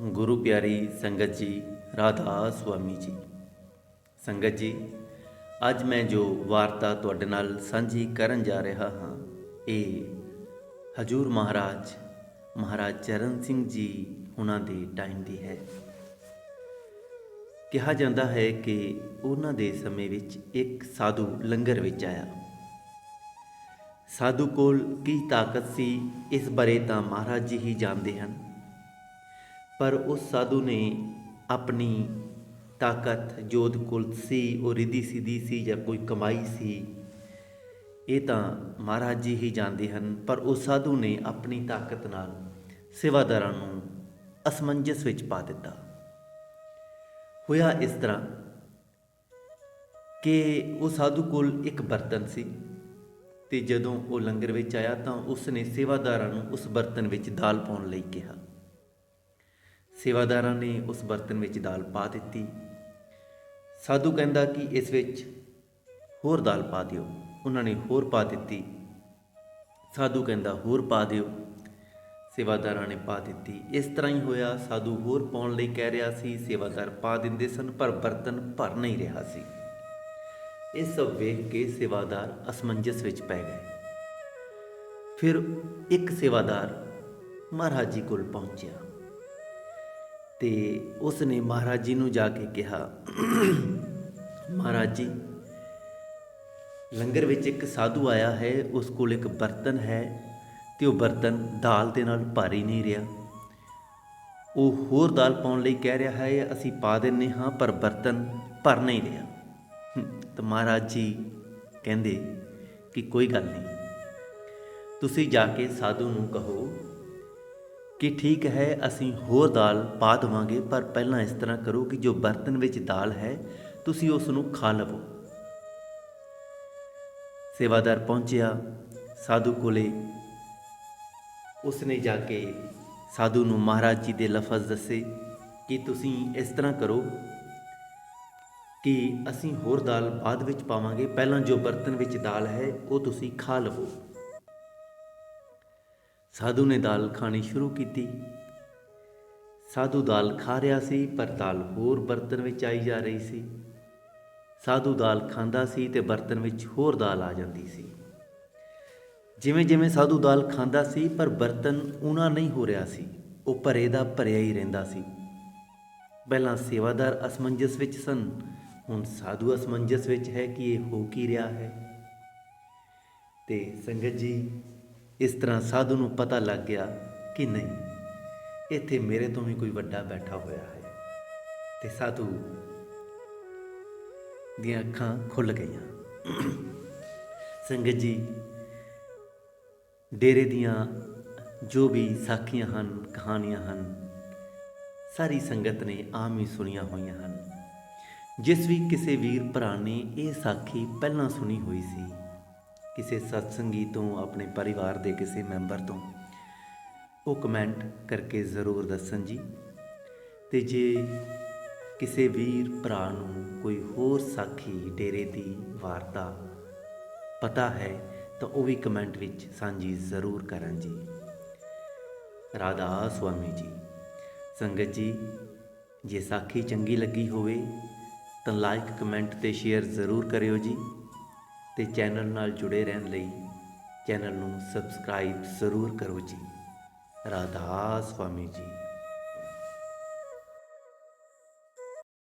ਗੁਰੂ ਪਿਆਰੀ ਸੰਗਤ ਜੀ, ਰਾਧਾ ਸੁਆਮੀ ਜੀ। ਸੰਗਤ ਜੀ, ਅੱਜ ਮੈਂ ਜੋ ਵਾਰਤਾ ਤੁਹਾਡੇ ਨਾਲ ਸਾਂਝੀ ਕਰਨ ਜਾ ਰਿਹਾ ਹਾਂ, ਇਹ ਹਜੂਰ ਮਹਾਰਾਜ ਮਹਾਰਾਜ ਚਰਨ ਸਿੰਘ ਜੀ ਉਹਨਾਂ ਦੇ ਟਾਈਮ ਦੀ ਹੈ। ਕਿਹਾ ਜਾਂਦਾ ਹੈ ਕਿ ਉਹਨਾਂ ਦੇ ਸਮੇਂ ਵਿੱਚ ਇੱਕ ਸਾਧੂ ਲੰਗਰ ਵਿੱਚ ਆਇਆ। ਸਾਧੂ ਕੋਲ ਕੀ ਤਾਕਤ ਸੀ, ਇਸ ਬਾਰੇ ਤਾਂ ਮਹਾਰਾਜ ਜੀ ਹੀ ਜਾਣਦੇ ਹਨ। ਪਰ ਉਸ ਸਾਧੂ ਨੇ ਆਪਣੀ ਤਾਕਤ ਜੋਤ ਕੋਲ ਸੀ, ਉਹ ਰਿਧੀ ਸਿੱਧੀ ਸੀ ਜਾਂ ਕੋਈ ਕਮਾਈ ਸੀ, ਇਹ ਤਾਂ ਮਹਾਰਾਜ ਜੀ ਹੀ ਜਾਣਦੇ ਹਨ, ਪਰ ਉਸ ਸਾਧੂ ਨੇ ਆਪਣੀ ਤਾਕਤ ਨਾਲ ਸੇਵਾਦਾਰਾਂ ਨੂੰ ਅਸਮੰਜਸ ਵਿੱਚ ਪਾ ਦਿੱਤਾ। ਹੋਇਆ ਇਸ ਤਰ੍ਹਾਂ ਕਿ ਉਹ ਸਾਧੂ ਕੋਲ ਇੱਕ ਬਰਤਨ ਸੀ ਤੇ ਜਦੋਂ ਉਹ ਲੰਗਰ ਵਿੱਚ ਆਇਆ ਤਾਂ ਉਸ ਨੇ ਸੇਵਾਦਾਰਾਂ ਨੂੰ ਉਸ ਬਰਤਨ ਵਿੱਚ ਦਾਲ ਪਾਉਣ ਲਈ ਕਿਹਾ। ਸੇਵਾਦਾਰਾਂ ਨੇ ਉਸ ਬਰਤਨ ਵਿੱਚ ਦਾਲ ਪਾ ਦਿੱਤੀ। ਸਾਧੂ ਕਹਿੰਦਾ ਕਿ ਇਸ ਵਿੱਚ ਹੋਰ ਦਾਲ ਪਾ ਦਿਓ। ਉਹਨਾਂ ਨੇ ਹੋਰ ਪਾ ਦਿੱਤੀ। ਸਾਧੂ ਕਹਿੰਦਾ, ਹੋਰ ਪਾ ਦਿਓ। ਸੇਵਾਦਾਰਾਂ ਨੇ ਪਾ ਦਿੱਤੀ। ਇਸ ਤਰ੍ਹਾਂ ਹੀ ਹੋਇਆ। ਸਾਧੂ ਹੋਰ ਪਾਉਣ ਲਈ ਕਹਿ ਰਿਹਾ ਸੀ, ਸੇਵਾਦਾਰ ਪਾ ਦਿੰਦੇ ਸਨ, ਪਰ ਬਰਤਨ ਭਰ ਨਹੀਂ ਰਿਹਾ ਸੀ। ਇਹ ਸਭ ਵੇਖ ਕੇ ਸੇਵਾਦਾਰ ਅਸਮੰਜਸ ਵਿੱਚ ਪੈ ਗਏ। ਫਿਰ ਇੱਕ ਸੇਵਾਦਾਰ ਮਹਾਰਾਜ ਜੀ ਕੋਲ ਪਹੁੰਚਿਆ। ਤੇ ਉਸ ਨੇ ਮਹਾਰਾਜ ਜੀ ਨੂੰ ਜਾ ਕੇ ਕਿਹਾ, ਮਹਾਰਾਜ ਜੀ, ਲੰਗਰ ਵਿੱਚ ਇੱਕ ਸਾਧੂ ਆਇਆ ਹੈ, ਉਸ ਕੋਲ ਇੱਕ ਬਰਤਨ ਹੈ ਤੇ ਉਹ ਬਰਤਨ ਦਾਲ ਦੇ ਨਾਲ ਭਰ ਹੀ ਨਹੀਂ ਰਿਹਾ। ਉਹ ਹੋਰ ਦਾਲ ਪਾਉਣ ਲਈ ਕਹਿ ਰਿਹਾ ਹੈ, ਅਸੀਂ ਪਾ ਦਿੰਨੇ ਹਾਂ, ਪਰ ਬਰਤਨ ਭਰ ਨਹੀਂ ਰਿਹਾ। ਤਾਂ ਮਹਾਰਾਜ ਜੀ ਕਹਿੰਦੇ ਕਿ ਕੋਈ ਗੱਲ ਨਹੀਂ, ਤੁਸੀਂ ਜਾ ਕੇ ਸਾਧੂ ਨੂੰ ਕਹੋ ਕਿ ਠੀਕ ਹੈ, ਅਸੀਂ ਹੋਰ ਦਾਲ ਪਾ ਦੇਵਾਂਗੇ, ਪਰ ਪਹਿਲਾਂ ਇਸ ਤਰ੍ਹਾਂ ਕਰੋ ਕਿ ਜੋ ਬਰਤਨ ਵਿੱਚ ਦਾਲ ਹੈ, ਤੁਸੀਂ ਉਸ ਨੂੰ ਖਾ ਲਵੋ। ਸੇਵਾਦਾਰ ਪਹੁੰਚਿਆ ਸਾਧੂ ਕੋਲੇ। ਉਸਨੇ ਜਾ ਕੇ ਸਾਧੂ ਨੂੰ ਮਹਾਰਾਜ ਜੀ ਦੇ ਲਫ਼ਜ਼ ਦੱਸੇ ਕਿ ਤੁਸੀਂ ਇਸ ਤਰ੍ਹਾਂ ਕਰੋ ਕਿ ਅਸੀਂ ਹੋਰ ਦਾਲ ਬਾਅਦ ਵਿੱਚ ਪਾਵਾਂਗੇ, ਪਹਿਲਾਂ ਜੋ ਬਰਤਨ ਵਿੱਚ ਦਾਲ ਹੈ, ਉਹ ਤੁਸੀਂ ਖਾ ਲਵੋ। ਸਾਧੂ ਨੇ ਦਾਲ ਖਾਣੀ ਸ਼ੁਰੂ ਕੀਤੀ। ਸਾਧੂ ਦਾਲ ਖਾ ਰਿਹਾ ਸੀ, ਪਰ ਦਾਲ ਹੋਰ ਬਰਤਨ ਵਿੱਚ ਆਈ ਜਾ ਰਹੀ ਸੀ। ਸਾਧੂ ਦਾਲ ਖਾਂਦਾ ਸੀ ਤੇ ਬਰਤਨ ਵਿੱਚ ਹੋਰ ਦਾਲ ਆ ਜਾਂਦੀ ਸੀ। ਜਿਵੇਂ ਜਿਵੇਂ ਸਾਧੂ ਦਾਲ ਖਾਂਦਾ ਸੀ, ਪਰ ਬਰਤਨ ਊਣਾ ਨਹੀਂ ਹੋ ਰਿਹਾ ਸੀ। ਉਹ ਭਰੇ ਦਾ ਭਰਿਆ ਹੀ ਰਹਿੰਦਾ ਸੀ। ਪਹਿਲਾਂ ਸੇਵਾਦਾਰ ਅਸਮੰਜਸ ਵਿੱਚ ਸਨ, ਹੁਣ ਸਾਧੂ ਅਸਮੰਜਸ ਵਿੱਚ ਹੈ ਕਿ ਇਹ ਹੋ ਕੀ ਰਿਹਾ ਹੈ। ਤੇ ਸੰਗਤ ਜੀ ਇਸ ਤਰ੍ਹਾਂ ਸਾਧੂ ਨੂੰ ਪਤਾ ਲੱਗ ਗਿਆ ਕਿ ਨਹੀਂ, ਇੱਥੇ ਮੇਰੇ ਤੋਂ ਵੀ ਕੋਈ ਵੱਡਾ ਬੈਠਾ ਹੋਇਆ ਹੈ। ਤੇ ਸਾਧੂ ਦੀਆਂ ਅੱਖਾਂ ਖੁੱਲ ਗਈਆਂ। ਸੰਗਤ ਜੀ, ਡੇਰੇ ਦੀਆਂ ਜੋ ਵੀ ਸਾਖੀਆਂ ਹਨ, ਕਹਾਣੀਆਂ ਹਨ, ਸਾਰੀ ਸੰਗਤ ਨੇ ਆਮ ਹੀ ਸੁਣੀਆਂ ਹੋਈਆਂ ਹਨ। ਜਿਸ ਵੀ ਕਿਸੇ ਵੀਰ ਭਰਾ ਨੇ ਇਹ ਸਾਖੀ ਪਹਿਲਾਂ ਸੁਣੀ ਹੋਈ ਸੀ ਕਿਸੇ ਸਤਸੰਗੀ ਤੋਂ, ਆਪਣੇ ਪਰਿਵਾਰ ਦੇ ਕਿਸੇ ਮੈਂਬਰ ਤੋਂ ਉਹ ਕਮੈਂਟ ਕਰਕੇ ਜ਼ਰੂਰ ਦੱਸਣ ਜੀ। ਤੇ ਜੇ ਕਿਸੇ ਵੀਰ ਭਰਾ ਨੂੰ ਕੋਈ ਹੋਰ ਸਾਖੀ ਡੇਰੇ ਦੀ ਵਾਰਤਾ ਪਤਾ ਹੈ, ਤਾਂ ਉਹ ਵੀ ਕਮੈਂਟ ਵਿੱਚ ਸਾਂਝੀ ਜ਼ਰੂਰ ਕਰਨ ਜੀ। ਰਾਧਾ ਸੁਆਮੀ ਜੀ, ਸੰਗਤ ਜੀ, ਜੇ ਸਾਖੀ ਚੰਗੀ ਲੱਗੀ ਹੋਵੇ, ਤਾਂ ਲਾਈਕ ਕਮੈਂਟ ਤੇ ਸ਼ੇਅਰ ਜ਼ਰੂਰ ਕਰਿਓ ਜੀ। ਤੇ ਚੈਨਲ ਨਾਲ ਜੁੜੇ ਰਹਿਣ ਲਈ ਚੈਨਲ ਨੂੰ ਸਬਸਕ੍ਰਾਈਬ ਜ਼ਰੂਰ ਕਰੋ ਜੀ। ਰਾਧਾ ਸੁਆਮੀ ਜੀ।